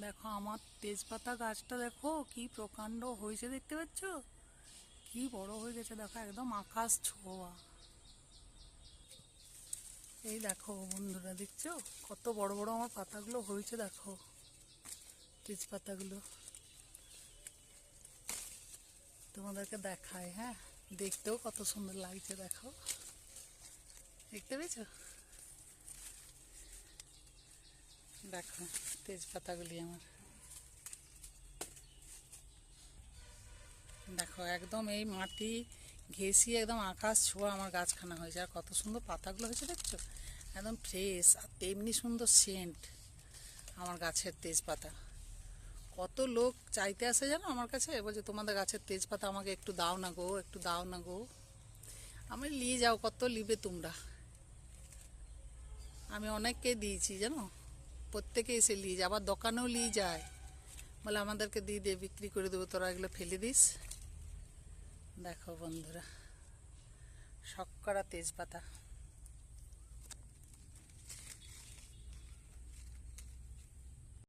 দেখো আমার তেজপাতা গাছটা দেখো, কি প্রকাণ্ড হয়েছে দেখতে পাচ্ছ? কি বড় হয়ে গেছে, দেখো একদম আকাশ ছোঁয়া। এই দেখো বন্ধুরা, দেখছ? কত বড় বড় আমার পাতাগুলো হয়েছে, দেখো। তেজপাতাগুলো। তোমাদেরকে দেখায় হ্যাঁ? দেখতেও কত সুন্দর লাগছে, দেখো। দেখতে পেয়েছ? দেখো, তেজপাতাগুলি আমার। দেখো, একদম এই মাটি ঘেঁষি একদম আকাশ ছোঁয়া আমার গাছখানা হয়েছে। আর কত সুন্দর পাতাগুলো হয়েছে, দেখছ? একদম ফ্রেশ আর তেমনি সুন্দর সেন্ট আমার গাছের তেজপাতা। কত লোক চাইতে আসে জানো আমার কাছে? বলছে তোমাদের গাছের তেজপাতা আমাকে একটু দাও না গো, একটু দাও না গো। আমি নিয়ে যাও, কত নিবে তোমরা? আমি অনেককে দিয়েছি, জানো? প্রত্যেকে এসে নিয়ে যায় আবার দোকানেও নিয়ে যায় বলে, আমাদেরকে দিয়ে দিয়ে বিক্রি করে দেবো, তোরা এগুলো ফেলে দিস। দেখো বন্ধুরা শক্করা তেজপাতা।